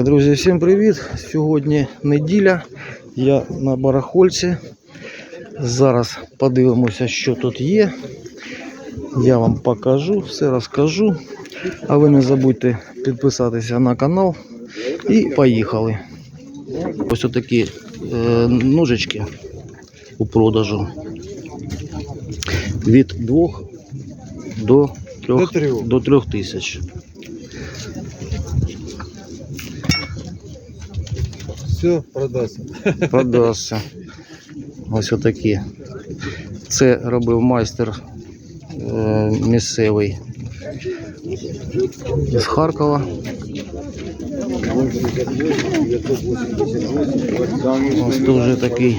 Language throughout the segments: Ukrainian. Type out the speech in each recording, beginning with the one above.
Так, друзі, всім привіт! Сьогодні неділя. Я на барахольці. Зараз подивимося, що тут є. Я вам покажу, все розкажу. А ви не забудьте підписатися на канал. І поїхали. Ось такі е, ножички у продажу. Від 2 до 3, до 3 тисяч. Все, продастся. продасться. Ось отакі. Це робив майстер е, місцевий з Харкова. Ось дуже такий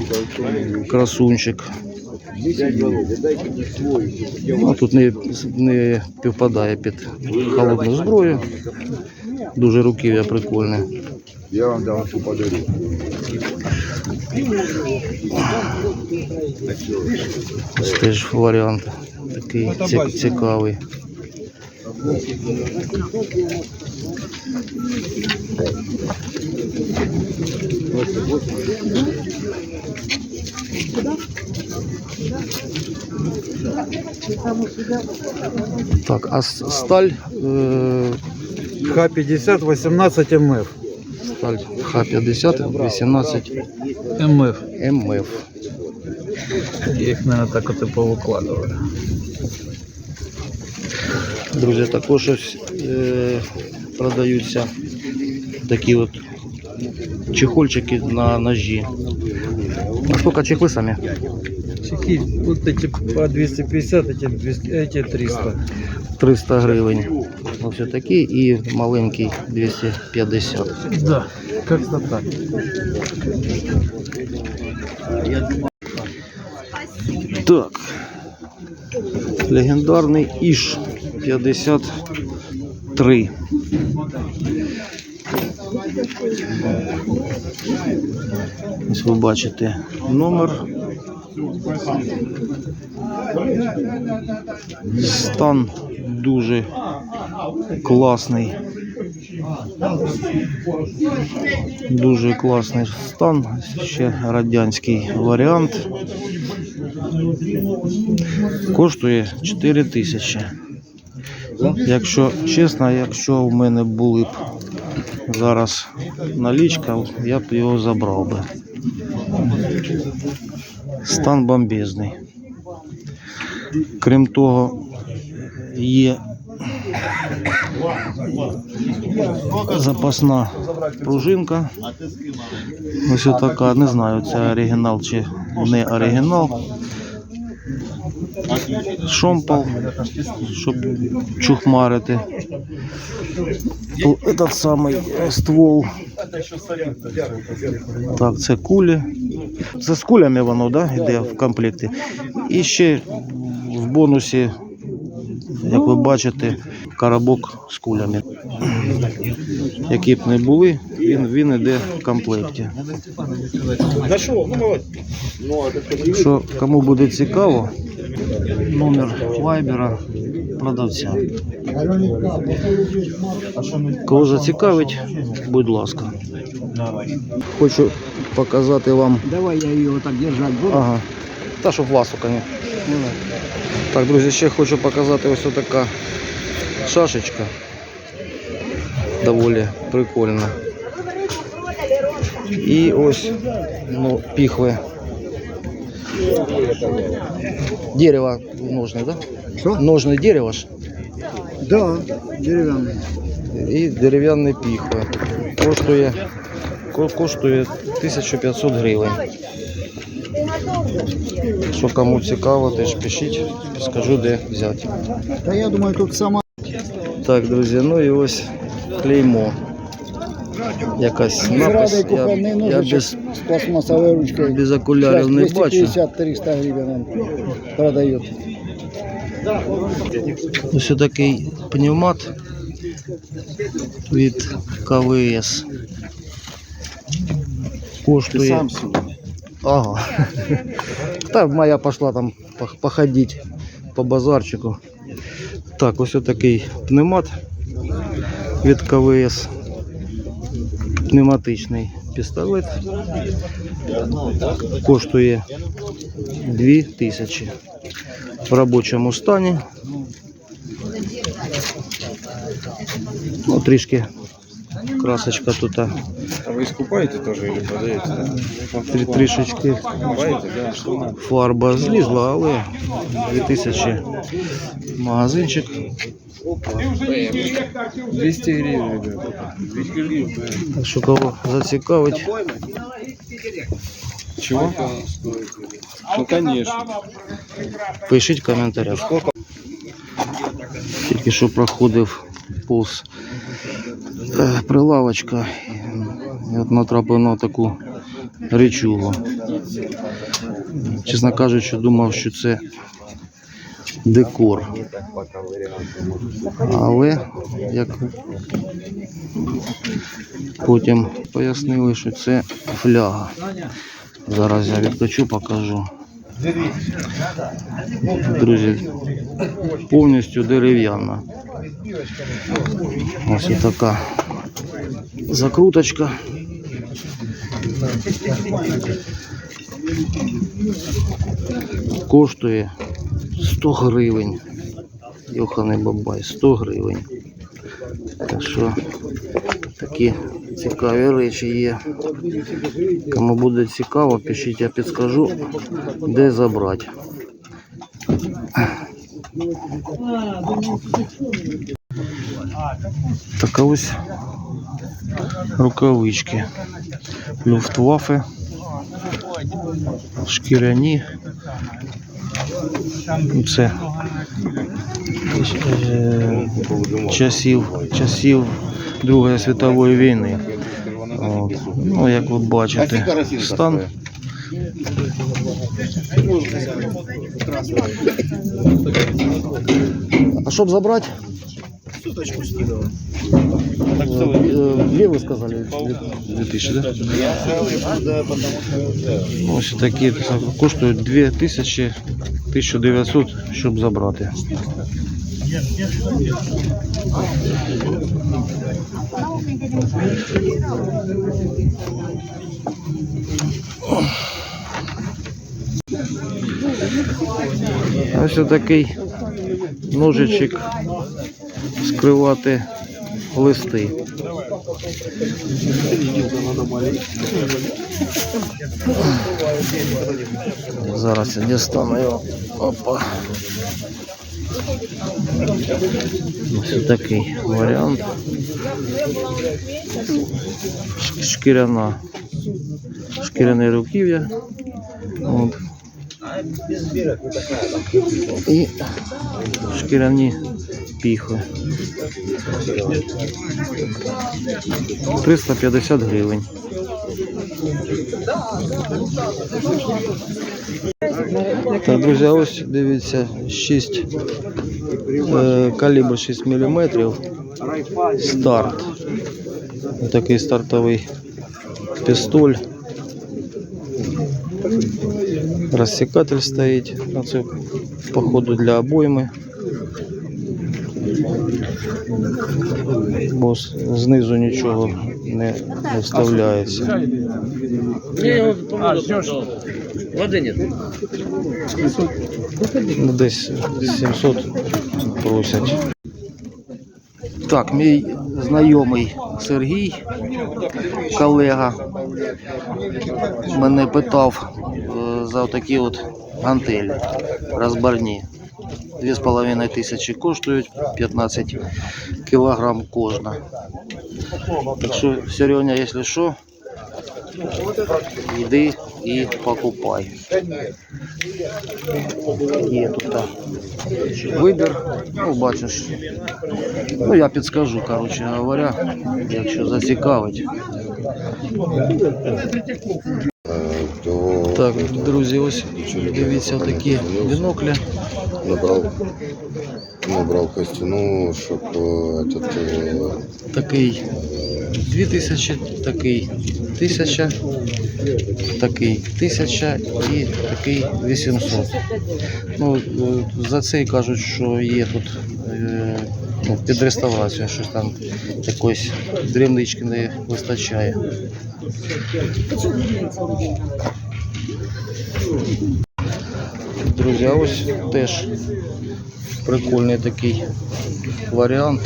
красунчик. Ну, тут не, не підпадає під холодну зброю. Дуже руків'я прикольне. Я вам дам подарю. Ось теж варіант такий ці- цікавий. Так, а с- сталь, е, Х-50 18 МФ. сталь Х-50, 18 МФ. МФ. Їх, наверное, так от і повикладували. Друзі, також ось е, продаються такі от чехольчики на ножі. А сколько чехли самі? Чеки, вот эти по 250, эти, 200, эти 300. 300 гривень. Ось такі і маленький 250. Да, как-то так. Так. Легендарний Іш 53. Ось ви бачите номер. Стан дуже класний. Дуже класний стан. Ще радянський варіант. Коштує 4 тисячі. Якщо чесно, якщо в мене були б зараз налічка, я б його забрав би. Стан бомбезний. Крім того, є запасна пружинка. Ось така, не знаю, це оригінал чи не оригінал. Шомпал, щоб чухмарити. Этот самий ствол. Так, це кулі. Це з кулями воно, да, йде в комплекті. І ще в бонусі, як ви бачите, коробок з кулями. Які б не були, він, він йде в комплекті. Що кому буде цікаво, номер вайбера продавця. Кого зацікавить, будь ласка. Хочу показати вам. Давай я ее вот так держать буду. Ага. Та щоб власу, конечно. Так, друзі, ще хочу показати ось така шашечка. Доволі прикольна. І ось ну, піхви. Дерево ножне, да? Що? Ножне дерево ж. Да, деревянный. І дерев'яні піхви. Коштує, ко- коштує 1500 гривень. Що кому цікаво, теж пишіть, скажу де взяти. Да я думаю, тут сама. Так, друзі, ну і ось клеймо. Якась напис. Я, я без, без окулярів не бачу. 250-300 гривен он продает. Ось такий пневмат від КВС. Коштує. Ага. Та моя пошла там пох- походить по базарчику. Так, ось такий пневмат від КВС. Пневматичний пістолет. Коштує 2000 в робочому стані. Ну, трішки красочка тут а, А вы искупаете тоже или продаете? Да? трі- трішечки Покупаете, да? Что? фарба злізла, але 2000 магазинчик. 200 гривен, ребята. 200 гривен. Так що кого зацікавить, Чего? Ну, конечно. пишіть в коментарях. Тільки що проходив повз е, прилавочка от натрапив на таку речугу. Чесно кажучи, думав, що це декор. Але як потім пояснили, що це фляга. Зараз я відкачу, покажу. Друзі, повністю дерев'яна. Ось така закруточка. Коштує 100 гривень. Йоханий бабай, 100 гривень. Так що такі цікаві речі є. Кому буде цікаво, пишіть, я підскажу, де забрати. Так ось рукавички. Люфтваффе. Шкіряні. Це е, часів, часів Другої світової війни. От. Ну, як ви бачите, стан. А щоб забрати? Суточку скидывал. Две вы сказали? Две тысячи, да? Ось такі коштують 2000, 1900, щоб забрати. Ось такий ножичок скривати листи. Зараз я дістану його. Опа. Ось такий варіант. Шкіряна. Шкіряне руків'я. І шкіряні піхи. 350 гривень. Так, друзі, ось дивіться, 6 е, калібр 6 мм. Старт. Такий стартовий пістоль. Розсікатель стоїть. А це походу для обойми. Бо знизу нічого не, не вставляється. Ну, десь 700 просять. Так, мій знайомий Сергій, колега, мене питав е, за такі от гантелі розбарні. 2,5 тисячі коштують, 15 кілограм кожна. Так що, Сереня, якщо що, йди і покупай. Є тут а, вибір. Ну, бачиш. Ну, я підскажу, коротше говоря, якщо зацікавить. то Так, друзі, ось дивіться такі біноклі. набрал, набрал костяну, щоб е, этот, е, Такий 2000, такий 1000, такий 1000 і такий 800. Ну, за цей кажуть, що є тут е, Ну, під реставрацію, щось там якоїсь дрібнички не вистачає. Друзі, ось теж прикольний такий варіант.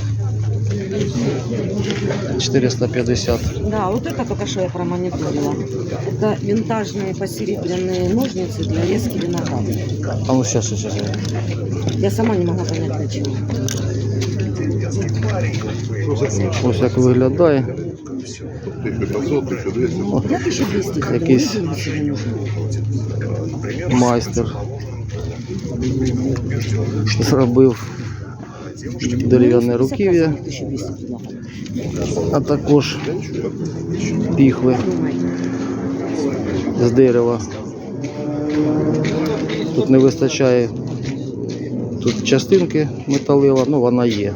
450. Да, вот это только что я промониторила. Это винтажные посеребряные ножницы для резки винограда. А ну сейчас, сейчас. Я сама не могла понять, для чего. Ось як виглядає. Я 1200. Якийсь майстер зробив дерев'яне руків'я, а також піхви з дерева. Тут не вистачає тут частинки металева, ну вона є.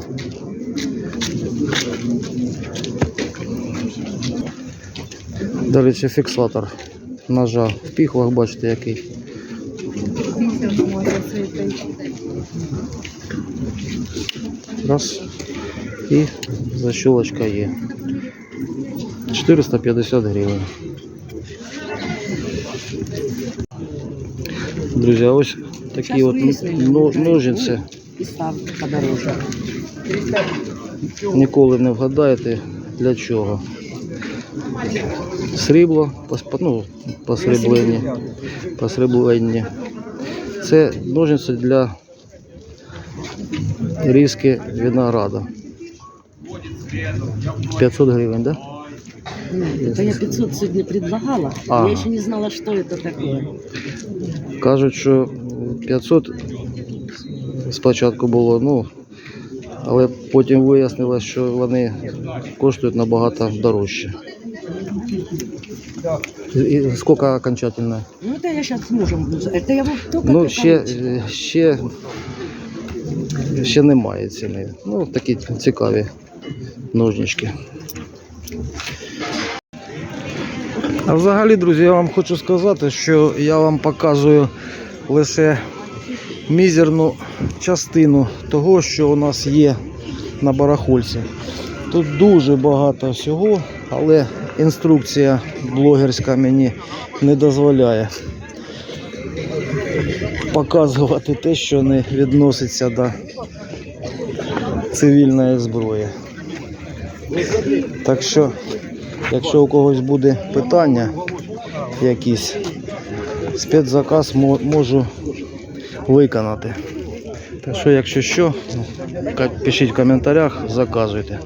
До речі, фіксатор ножа в піхвах, бачите, який. Раз. І защолочка є. 450 гривень. Друзі, а ось такі от вияснимо, ножниці. Ніколи не вгадаєте для чого. Срібло, ну, посріблені. посріблені. Це ножниці для різки винограда. 500 гривень, так? Да? Нет, это я 500 сегодня предлагала. А. Я еще не знала, что это такое. Кажуть, що 500 спочатку було, ну, але потім вияснилось, що вони коштують набагато дорожче. І, і скільки окончательно? Ну, это я сейчас с мужем буду. Это я вот только Ну, это ще, получила. е, ще, ще немає ціни. Ну, такі цікаві ножнички. А взагалі, друзі, я вам хочу сказати, що я вам показую лише мізерну частину того, що у нас є на барахольці. Тут дуже багато всього, але інструкція блогерська мені не дозволяє показувати те, що не відноситься до цивільної зброї. Так що, якщо у когось буде питання якісь, спецзаказ можу виконати. Так що, якщо що, пишіть в коментарях, заказуйте.